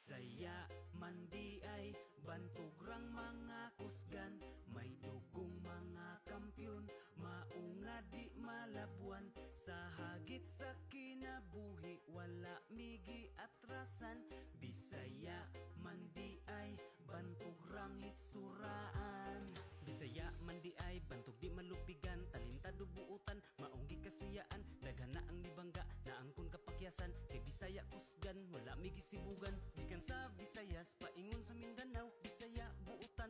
Bisaya man di ay bantugrang mga kusgan. May dugong mga kampyon Maunga di malabuan Sa hagit sa kinabuhi Wala migi atrasan. Bisaya man di ay bantugrang hitsuraan. Bisaya man di ay bantog di malupigan Talintado buutan maunggi kasuyaan. Daghan na ang nibangga na angkon kapakyasan. Kay Bisaya kusgan wala migi sibugan Gikan sa Visayas paingon sa Mindanao Bisaya buutan